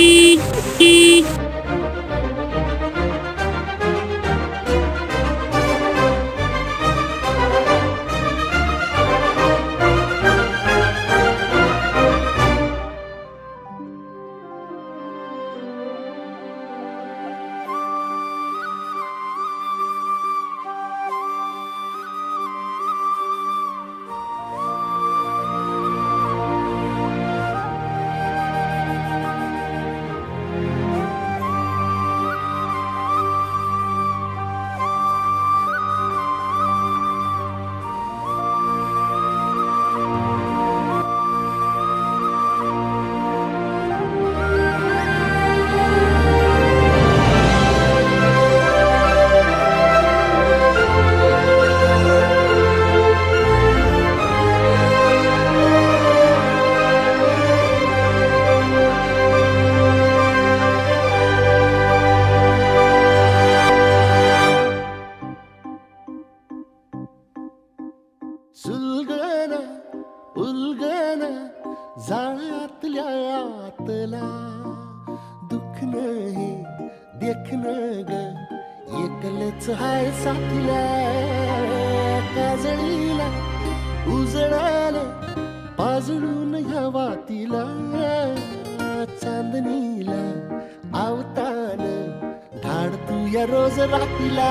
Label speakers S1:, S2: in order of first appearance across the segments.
S1: Eee! Eee! दुखन हे देखन ग एकलच हाय साथीला काजळीला उजळाल पाजळून ह्या वातीला चांदणीला आवतान धाड तू या रोज रातीला.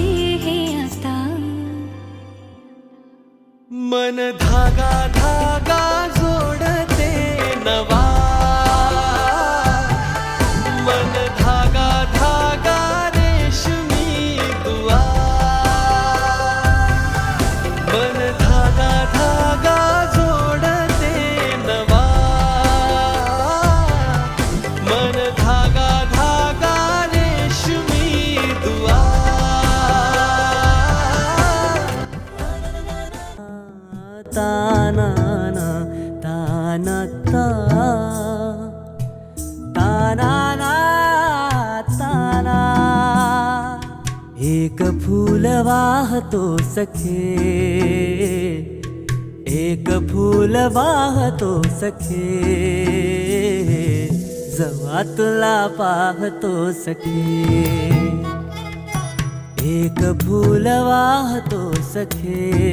S2: हे आता।
S1: मन धागा धागा
S3: तानाना तानाता तानाना ताना. एक फूल वाहतो सखे. एक फूल वाहतो सखे. जवा तुला पाहतो सखे. एक फूल वाहतो सखे.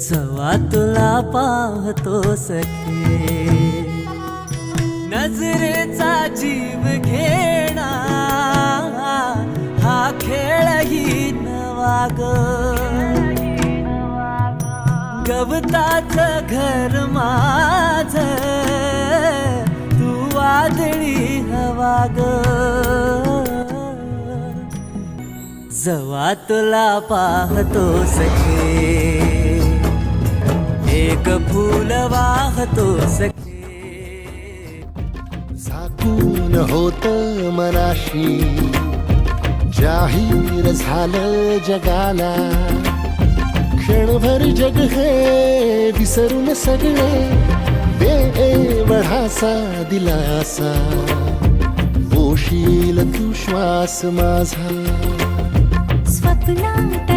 S3: जवा तुला पाहतो सखे. नजरेचा जीव घेणा हा खेळही नवा गवताच घर माझ तू वादळी हवा जवा तुला पाहतो सखे. एक फूल वाहतो सखे.
S4: झाकून होत मनाशी. जाहीर झालं जगाला. क्षणभर जग हे विसरून सगळे. देवढासा दिलासा. पोशील तू श्वास माझा.
S2: स्वप्नात